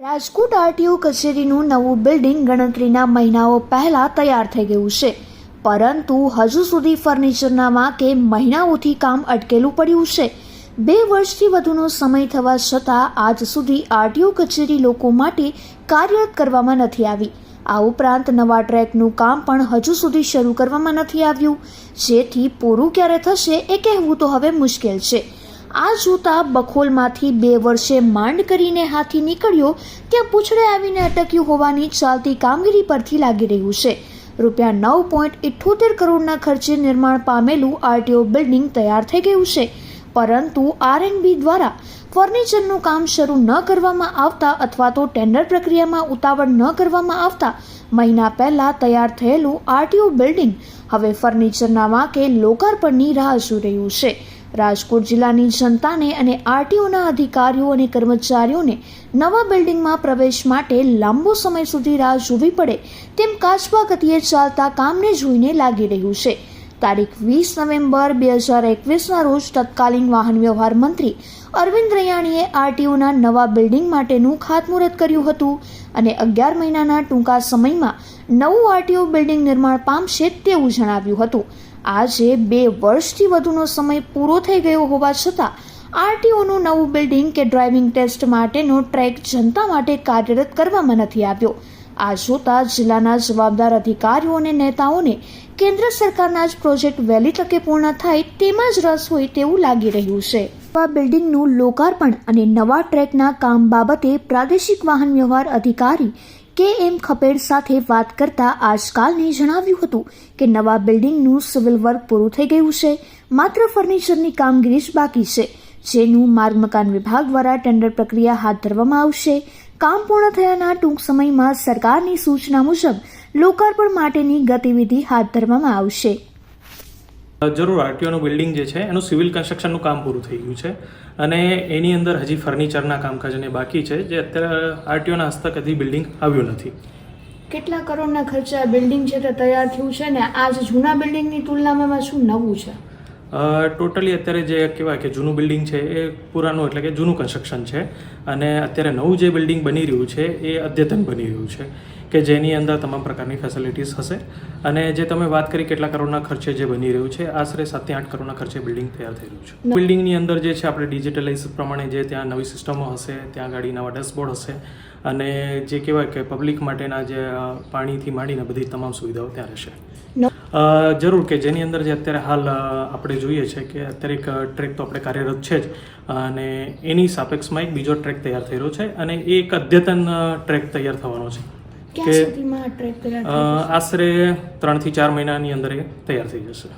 Rajkot RTO કચેરીનું નવું building ગણતરીના મહિનાઓ પહેલા તૈયાર થઈ ગયું છે. પરંતુ હજુ સુધી ફર્નિચરના વાંકે મહિનાઓથી કામ અટકેલું પડ્યું છે. બે વર્ષથી વધુનો સમય થવા છતાં આજ સુધી આરટીઓ કચેરી લોકો માટે કાર્યરત કરવામાં નથી આવી. આ ઉપરાંત નવા ટ્રેકનું કામ પણ હજુ સુધી શરૂ કરવામાં નથી આવ્યું. જેથી પૂરું ક્યારે થશે એ કહેવું તો હવે મુશ્કેલ છે. આ જોતા બખોલમાંથી બે વર્ષે માંડ કરીને હાથી નીકળ્યો, ત્યાં પૂછડે આવીને અટક્યું હોવાની ચાલતી કામગીરી પરથી લાગી રહ્યું છે. રૂપિયા નવ પોઈન્ટ ઇઠ્ઠોતેર કરોડના ખર્ચે નિર્માણ પામેલું આરટીઓ બિલ્ડિંગ તૈયાર થઈ ગયું છે. પરંતુ આરએનબી દ્વારા ફર્નિચરનું કામ શરૂ ન કરવામાં આવતા અથવા તો ટેન્ડર પ્રક્રિયામાં ઉતાવળ ન કરવામાં આવતા મહિના પહેલા તૈયાર થયેલું આરટીઓ બિલ્ડિંગ હવે ફર્નિચરના વાંકે લોકાર્પણની રાહ જોઈ રહ્યું છે. રાજકોટ જિલ્લાની જનતાને અને આરટીઓના અધિકારીઓ અને કર્મચારીઓને નવા બિલ્ડિંગમાં પ્રવેશ માટે લાંબો સમય સુધી રાહ જોવી પડે તેમ કાચબા ગતિએ ચાલતા કામને જોઈને લાગી રહ્યું છે. તારીખ વીસ નવેમ્બર બે હજાર એકવીસના રોજ તત્કાલીન વાહન વ્યવહાર મંત્રી અરવિંદ રૈયાણીએ આરટીઓના નવા બિલ્ડિંગ માટેનું ખાતમુહૂર્ત કર્યું હતું અને અગિયાર મહિનાના ટૂંકા સમયમાં નવું આરટીઓ બિલ્ડિંગ નિર્માણ પામશે તેવું જણાવ્યું હતું. આજે બે વર્ષથી વધુનો સમય પૂરો થઈ ગયો હોવા છતાં આરટીઓનું નવું બિલ્ડિંગ કે ડ્રાઇવિંગ ટેસ્ટ માટેનો ટ્રેક જનતા માટે કાર્યરત કરવામાં નથી આવ્યો. આ જોતા જિલ્લાના જવાબદાર અધિકારીઓ અને નેતાઓને કેન્દ્ર સરકારના જ પ્રોજેક્ટ વહેલી તકે પૂર્ણ થાય તેમાં જ રસ હોય તેવું લાગી રહ્યું છે. આ બિલ્ડિંગનું લોકાર્પણ અને નવા ટ્રેકના કામ બાબતે પ્રાદેશિક વાહન વ્યવહાર અધિકારી કે એમ ખપેડ સાથે વાત કરતા આજકાલને જણાવ્યું હતું કે નવા બિલ્ડિંગનું સિવિલ વર્ક પૂરું થઈ ગયું છે, માત્ર ફર્નિચરની કામગીરી જ બાકી છે, જેનું માર્ગ મકાન વિભાગ દ્વારા ટેન્ડર પ્રક્રિયા હાથ ધરવામાં આવશે કામ પૂર્ણ થયાના ટૂંક સમયમાં સરકારની સૂચના મુજબ લોકાર્પણ માટેની ગતિવિધિ હાથ ધરવામાં આવશે. જરૂર આરટીઓનું બિલ્ડિંગ જે છે એનું સિવિલ કન્સ્ટ્રક્શનનું કામ પૂરું થઈ ગયું છે. અને એની અંદર હજી ફર્નિચરના કામકાજ અને બાકી છે જે અત્યારે આરટીઓના હસ્તક હજી બિલ્ડિંગ આવ્યું નથી. કેટલા કરોડના ખર્ચે આ બિલ્ડિંગ છે તે તૈયાર થયું છે ને? આજ જૂના બિલ્ડિંગની તુલનામાં શું નવું છે? ટોટલી અત્યારે જે કહેવાય કે જૂનું બિલ્ડિંગ છે એ પુરાનું એટલે કે જૂનું કન્સ્ટ્રક્શન છે. અને અત્યારે નવું જે બિલ્ડિંગ બની રહ્યું છે એ અદ્યતન બની રહ્યું છે. કે જેની અંદર તમામ પ્રકારની ફેસિલિટીઝ હશે. અને જે તમે વાત કરી કેટલા કરોડના ખર્ચે જે બની રહ્યું છે આશરે સાતથી આઠ કરોડના ખર્ચે બિલ્ડિંગ તૈયાર થઈ રહ્યું છે. બિલ્ડિંગની અંદર જે છે આપણે ડિજિટલાઇઝ પ્રમાણે જે ત્યાં નવી સિસ્ટમો હશે ત્યાં ગાડી નવા ડેશબોર્ડ હશે અને જે કહેવાય કે પબ્લિક માટેના જે પાણીથી માંડીને બધી તમામ સુવિધાઓ ત્યાં રહેશે. જરૂર કે જેની અંદર જે અત્યારે હાલ આપણે જોઈએ છે કે અત્યારે એક ટ્રેક તો આપણે કાર્યરત છે જ. અને એની સાપેક્ષમાં એક બીજો ટ્રેક તૈયાર થઈ રહ્યો છે અને એ એક અદ્યતન ટ્રેક તૈયાર થવાનો છે. અ, આશરે ત્રણથી ચાર મહિનાની અંદર એ તૈયાર થઈ જશે.